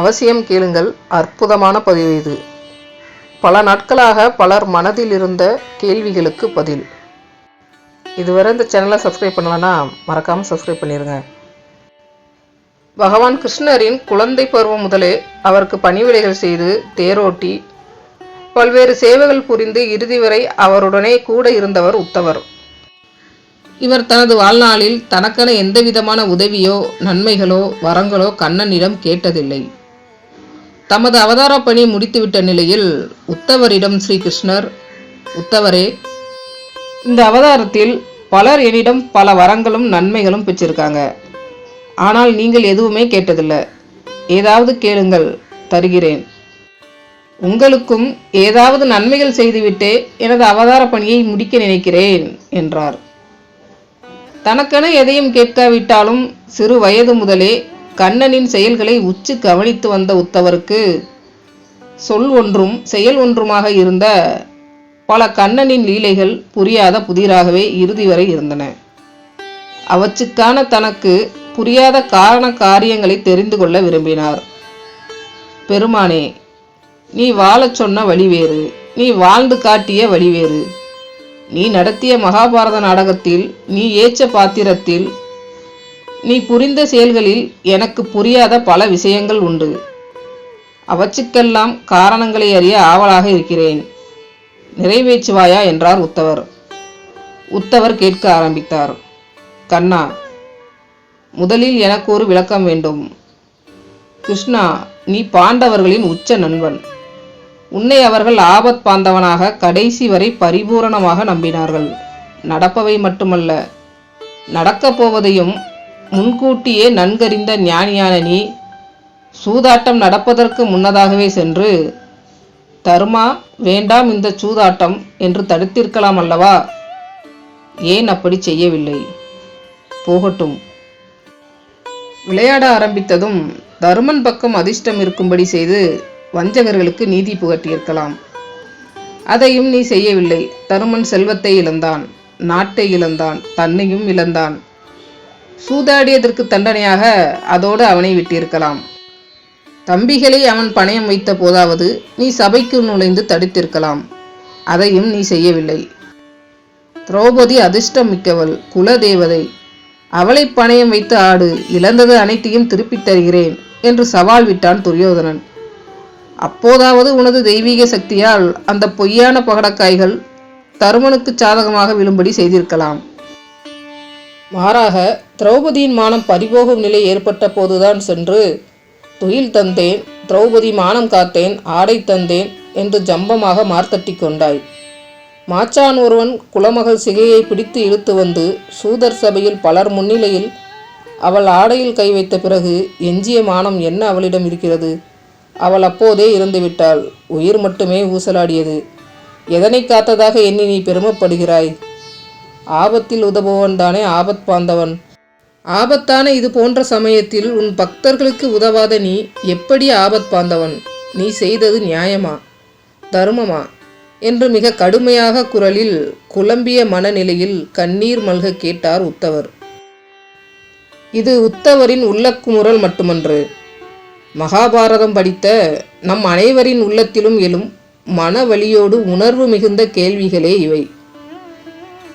அவசியம் கேளுங்கள் அற்புதமான பதிவு இது. பல நாட்களாக பலர் மனதில் இருந்த கேள்விகளுக்கு பதில். இதுவரை இந்த சேனலை சப்ஸ்கிரைப் பண்ணலன்னா மறக்காமல் சப்ஸ்கிரைப் பண்ணிடுங்க பகவான் கிருஷ்ணரின் குழந்தை பருவம் முதலே அவருக்கு பணிவிடைகள் செய்து தேரோட்டி பல்வேறு சேவைகள் புரிந்து இறுதி வரை அவருடனே கூட இருந்தவர் உத்தவர். இவர் தனது வாழ்நாளில் தனக்கென எந்த விதமான உதவியோ நன்மைகளோ வரங்களோ கண்ணனிடம் கேட்டதில்லை. தமது அவதார பணி முடித்துவிட்ட நிலையில் உத்தவரிடம் ஸ்ரீகிருஷ்ணர் உத்தவரே இந்த அவதாரத்தில் பலர் என்னிடம் பல வரங்களும் நன்மைகளும் பெற்றிருக்காங்க. ஆனால் நீங்கள் எதுவுமே கேட்டதில்லை. ஏதாவது கேளுங்கள் தருகிறேன். உங்களுக்கும் ஏதாவது நன்மைகள் செய்துவிட்டே எனது அவதார பணியை முடிக்க நினைக்கிறேன் என்றார். தனக்கென எதையும் கேட்காவிட்டாலும் சிறு வயது முதலே கண்ணனின் செயல்களை உச்சு கவனித்து வந்த உத்தவருக்கு சொல் ஒன்றும் செயல் ஒன்றுமாக இருந்த பல கண்ணனின் லீலைகள் புரியாத புதிராகவே இறுதி வரை இருந்தன. அவற்றுக்கான தனக்கு புரியாத காரண காரியங்களை தெரிந்து கொள்ள விரும்பினார். பெருமானே நீ வாழச் சொன்ன வழி வேறு. நீ வாழ்ந்து காட்டிய வழி வேறு. நீ நடத்திய மகாபாரத நாடகத்தில் நீ ஏச்ச பாத்திரத்தில் நீ புரிந்த செயல்களில் எனக்கு புரியாத பல விஷயங்கள் உண்டு. அவற்றுக்கெல்லாம் காரணங்களை அறிய ஆவலாக இருக்கிறேன். நிறைவேற்றுவாயா என்றார் உத்தவர். உத்தவர் கேட்க ஆரம்பித்தார். கண்ணா முதலில் எனக்கு ஒரு விளக்கம் வேண்டும். கிருஷ்ணா நீ பாண்டவர்களின் உச்ச நண்பன். உன்னை அவர்கள் ஆபத் பாந்தவனாக கடைசி வரை பரிபூரணமாக நம்பினார்கள். நடப்பவை மட்டுமல்ல நடக்கப் போவதையும் முன்கூட்டியே நன்கறிந்த ஞானியான நீ சூதாட்டம் நடப்பதற்கு முன்னதாகவே சென்று தருமா வேண்டாம் இந்த சூதாட்டம் என்று தடுத்திருக்கலாம் அல்லவா? ஏன் அப்படி செய்யவில்லை? போகட்டும். விளையாட ஆரம்பித்ததும் தருமன் பக்கம் அதிர்ஷ்டம் இருக்கும்படி செய்து வஞ்சகர்களுக்கு நீதி புகட்டியிருக்கலாம். அதையும் நீ செய்யவில்லை. தருமன் செல்வத்தை இழந்தான். நாட்டை இழந்தான். தன்னையும் இழந்தான். சூதாடியதற்கு தண்டனையாக அதோடு அவனை விட்டிருக்கலாம். தம்பிகளை அவன் பணயம் வைத்த போதாவது நீ சபைக்கு நுழைந்து தடுத்திருக்கலாம். அதையும் நீ செய்யவில்லை. திரௌபதி அதிர்ஷ்டம் மிக்கவள் குலதேவதை. அவளை பணயம் வைத்து ஆடு இழந்தது அனைத்தையும் திருப்பித் தருகிறேன் என்று சவால் விட்டான் துரியோதனன். அப்போதாவது உனது தெய்வீக சக்தியால் அந்த பொய்யான பகடக்காய்கள் தருமனுக்கு சாதகமாக விழும்படி செய்திருக்கலாம். மாறாக திரௌபதியின் மானம் பறிபோகும் நிலை ஏற்பட்ட போதுதான் சென்று துயில் தந்தேன் திரௌபதி மானம் காத்தேன் ஆடை தந்தேன் என்று ஜம்பமாக மார்த்தட்டி கொண்டாய். மாச்சான் ஒருவன் குலமகள் சிகையை பிடித்து இழுத்து வந்து சூதர் சபையில் பலர் முன்னிலையில் அவள் ஆடையில் கை வைத்த பிறகு எஞ்சிய மானம் என்ன அவளிடம் இருக்கிறது அவள் அப்போதே இறந்துவிட்டாள் உயிர் மட்டுமே ஊசலாடியது. எதனை காத்ததாக எண்ணி நீ பெருமைப்படுகிறாய்? ஆபத்தில் உதவுவன் தானே ஆபத் பாந்தவன். ஆபத்தான இது போன்ற சமயத்தில் உன் பக்தர்களுக்கு உதவாத நீ எப்படி ஆபத் பாந்தவன்? நீ செய்தது நியாயமா? தர்மமா? என்று மிக கடுமையாக குரலில் குழம்பிய மனநிலையில் கண்ணீர் மல்க கேட்டார் உத்தவர். இது உத்தவரின் உள்ளக்குமுறல் மட்டுமன்று. மகாபாரதம் படித்த நம் அனைவரின் உள்ளத்திலும் எழும் மனவழியோடு உணர்வு மிகுந்த கேள்விகளே இவை.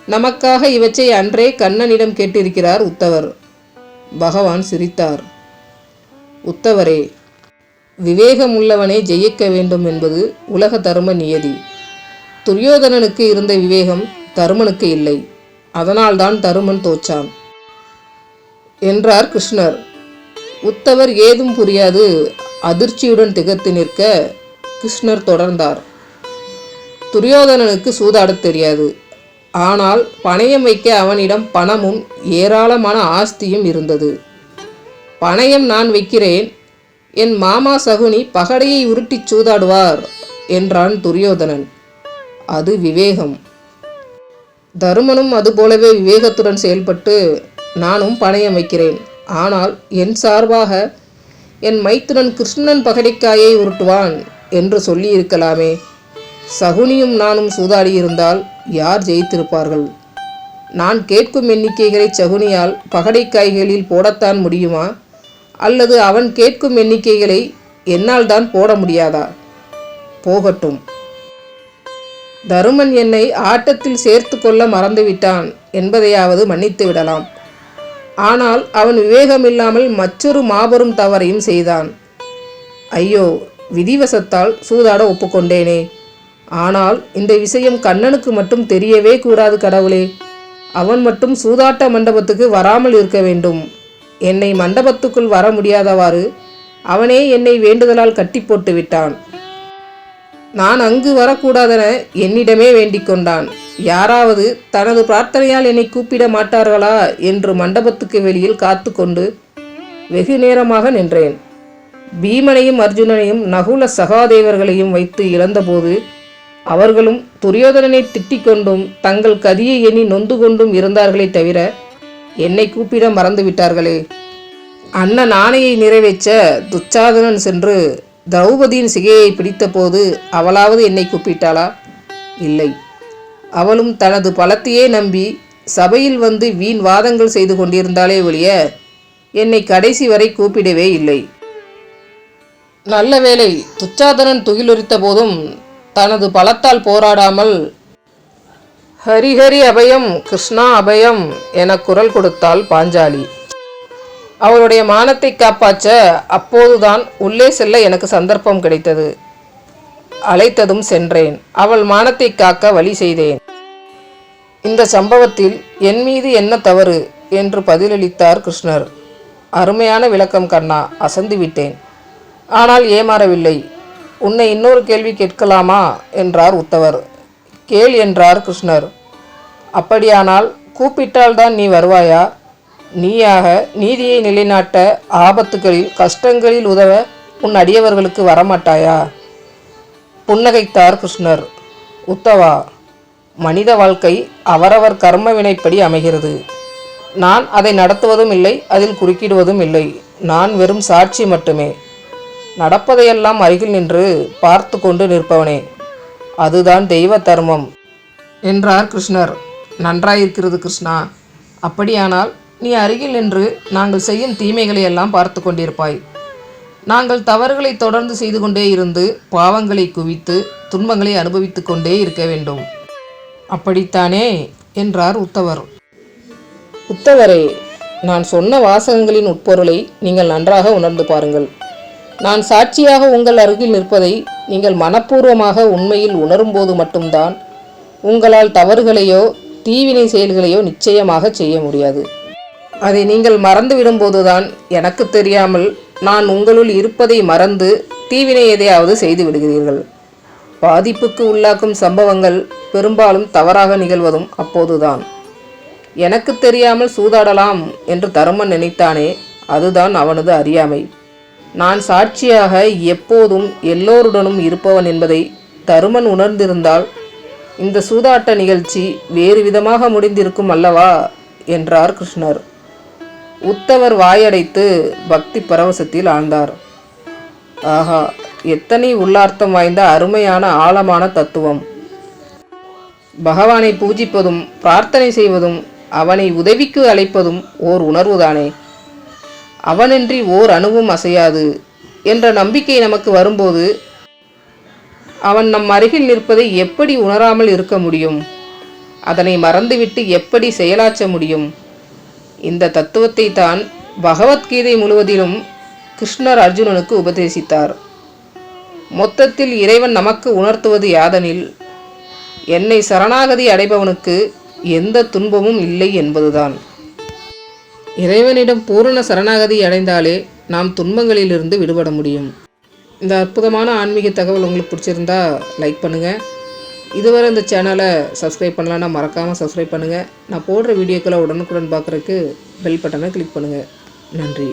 நமக்காக இவற்றை அன்றே கண்ணனிடம் கேட்டிருக்கிறார் உத்தவர். பகவான் சிரித்தார். உத்தவரே விவேகம் ஜெயிக்க வேண்டும் என்பது உலக தர்ம நியதி. துரியோதனனுக்கு இருந்த விவேகம் தருமனுக்கு இல்லை. அதனால்தான் தருமன் தோற்றான். என்றார் கிருஷ்ணர். உத்தவர் ஏதும் புரியாது. அதிர்ச்சியுடன் திகத்து நிற்க கிருஷ்ணர் தொடர்ந்தார். துரியோதனனுக்கு சூதாடத் தெரியாது. ஆனால் பணயம் வைக்க அவனிடம் பணமும் ஏராளமான ஆஸ்தியும் இருந்தது. பணயம் நான் வைக்கிறேன். என் மாமா சகுனி பகடையை உருட்டிச் சூதாடுவார் என்றான் துரியோதனன். அது விவேகம். தருமனும் அதுபோலவே விவேகத்துடன் செயல்பட்டு நானும் பணயம் வைக்கிறேன். ஆனால் என் சார்பாக என் மைத்துனன் கிருஷ்ணன் பகடைக்காயை உருட்டுவான் என்று சொல்லியிருக்கலாமே. சகுனியும் நானும் சூதாடியிருந்தால் யார் ஜெயித்திருப்பார்கள்? நான் கேட்கும் எண்ணிக்கைகளை சகுனியால் பகடைக்காய்களில் போடத்தான் முடியுமா? அல்லது அவன் கேட்கும் எண்ணிக்கைகளை என்னால் தான் போட முடியாதா? போகட்டும். தருமன் என்னை ஆட்டத்தில் சேர்த்து கொள்ள மறந்துவிட்டான் என்பதையாவது மன்னித்து விடலாம். ஆனால் அவன் விவேகமில்லாமல் மற்றொரு மாபெரும் தவறையும் செய்தான். ஐயோ விதிவசத்தால் சூதாட ஒப்புக்கொண்டேனே. ஆனால் இந்த விஷயம் கண்ணனுக்கு மட்டும் தெரியவே கூடாது கடவுளே. அவன் மட்டும் சூதாட்ட மண்டபத்துக்கு வராமல் இருக்க வேண்டும். என்னை மண்டபத்துக்குள் வர முடியாதவாறு அவனே என்னை வேண்டுதலால் கட்டி போட்டு விட்டான். நான் அங்கு வரக்கூடாதென என்னிடமே வேண்டிக் கொண்டான். யாராவது தனது பிரார்த்தனையால் என்னை கூப்பிட மாட்டார்களா என்று மண்டபத்துக்கு வெளியில் காத்து கொண்டு வெகு நேரமாக நின்றேன். பீமனையும் அர்ஜுனனையும் நகுல சகாதேவர்களையும் வைத்து இழந்தபோது அவர்களும் துரியோதனனை திட்டிக் கொண்டும் தங்கள் கதியை எண்ணி நொந்து கொண்டும் இருந்தார்களே தவிர என்னை கூப்பிட மறந்துவிட்டார்களே. அண்ணன் ஆணையை நிறைவேற்ற துச்சாதனன் சென்று திரௌபதியின் சிகையை பிடித்தபோது அவளாவது என்னை கூப்பிட்டாளா? இல்லை. அவளும் தனது பலத்தையே நம்பி சபையில் வந்து வீண் வாதங்கள் செய்து கொண்டிருந்தாலே ஒழிய என்னை கடைசி வரை கூப்பிடவே இல்லை. நல்ல வேளை துச்சாதனன் துகிலுரித்த போதும் தனது பலத்தால் போராடாமல் ஹரிஹரி அபயம் கிருஷ்ணா அபயம் என குரல் கொடுத்தாள் பாஞ்சாலி. அவளுடைய மானத்தை காப்பாற்ற அப்போதுதான் உள்ளே செல்ல எனக்கு சந்தர்ப்பம் கிடைத்தது. அழைத்ததும் சென்றேன். அவள் மானத்தை காக்க வழி செய்தேன். இந்த சம்பவத்தில் என் மீது என்ன தவறு? என்று பதிலளித்தார் கிருஷ்ணர். அருமையான விளக்கம் கண்ணா அசந்து விட்டேன். ஆனால் ஏமாறவில்லை. உன்னை இன்னொரு கேள்வி கேட்கலாமா? என்றார் உத்தவர். கேள் என்றார் கிருஷ்ணர். அப்படியானால் கூப்பிட்டால்தான் நீ வருவாயா? நீயாக நீதியை நிலைநாட்ட ஆபத்துகளில் கஷ்டங்களில் உதவ உன் அடியவர்களுக்கு வரமாட்டாயா? புன்னகைத்தார் கிருஷ்ணர். உத்தவா மனித வாழ்க்கை அவரவர் கர்ம வினைப்படி அமைகிறது. நான் அதை நடத்துவதும் இல்லை அதில் குறுக்கிடுவதும் இல்லை. நான் வெறும் சாட்சி மட்டுமே. நடப்பதையெல்லாம் அருகில் நின்று பார்த்து கொண்டு நிற்பவனே அதுதான் தெய்வ தர்மம். என்றார் கிருஷ்ணர். நன்றாயிருக்கிறது கிருஷ்ணா அப்படியானால் நீ அருகில் நின்று நாங்கள் செய்யும் தீமைகளை எல்லாம் பார்த்து கொண்டிருப்பாய். நாங்கள் தவறுகளை தொடர்ந்து செய்து கொண்டே இருந்து பாவங்களை குவித்து துன்பங்களை அனுபவித்து கொண்டே இருக்க வேண்டும். அப்படித்தானே? என்றார் உத்தவர். உத்தவரே நான் சொன்ன வாசகங்களின் உட்பொருளை நீங்கள் நன்றாக உணர்ந்து பாருங்கள். நான் சாட்சியாக உங்கள் அருகில் நிற்பதை நீங்கள் மனப்பூர்வமாக உண்மையில் உணரும்போது மட்டும்தான் உங்களால் தவறுகளையோ தீவினை செயல்களையோ நிச்சயமாக செய்ய முடியாது. அதை நீங்கள் மறந்து விடும்போதுதான் எனக்கு தெரியாமல் நான் உங்களுள் இருப்பதை மறந்து தீவினை எதையாவது செய்து விடுகிறீர்கள். பாதிப்புக்கு உள்ளாக்கும் சம்பவங்கள் பெரும்பாலும் தவறாக நிகழ்வதும் அப்போதுதான். எனக்கு தெரியாமல் சூதாடலாம் என்று தருமன் நினைத்தானே அதுதான் அவனது அறியாமை. நான் சாட்சியாக எப்போதும் எல்லோருடனும் இருப்பவன் என்பதை தருமன் உணர்ந்திருந்தால் இந்த சூதாட்ட நிகழ்ச்சி வேறு விதமாக முடிந்திருக்கும் அல்லவா? என்றார் கிருஷ்ணர். உத்தவர் வாயடைத்து பக்தி பரவசத்தில் ஆழ்ந்தார். ஆஹா எத்தனை உள்ளார்த்தம் வாய்ந்த அருமையான ஆழமான தத்துவம். பகவானை பூஜிப்பதும் பிரார்த்தனை செய்வதும் அவனை உதவிக்கு அழைப்பதும் ஓர் உணர்வுதானே. அவனின்றி ஓர் அணுவும் அசையாது என்ற நம்பிக்கை நமக்கு வரும்போது அவன் நம் அருகில் நிற்பதை எப்படி உணராமல் இருக்க முடியும்? அதனை மறந்துவிட்டு எப்படி செயலாற்ற முடியும்? இந்த தத்துவத்தை தான் பகவத்கீதை முழுவதிலும் கிருஷ்ணர் அர்ஜுனனுக்கு உபதேசித்தார். மொத்தத்தில் இறைவன் நமக்கு உணர்த்துவது யாதனில் என்னை சரணாகதி அடைபவனுக்கு எந்த துன்பமும் இல்லை என்பதுதான். இறைவனிடம் பூரண சரணாகதி அடைந்தாலே நாம் துன்பங்களிலிருந்து விடுபட முடியும். இந்த அற்புதமான ஆன்மீக தகவல் உங்களுக்கு பிடிச்சிருந்தா லைக் பண்ணுங்கள் இதுவரை இந்த சேனலை சப்ஸ்கிரைப் பண்ணலான்னா மறக்காமல் சப்ஸ்கிரைப் பண்ணுங்கள் நான் போடுற வீடியோக்களை உடனுக்குடன் பார்க்குறதுக்கு பெல் பட்டனை கிளிக் பண்ணுங்கள் நன்றி.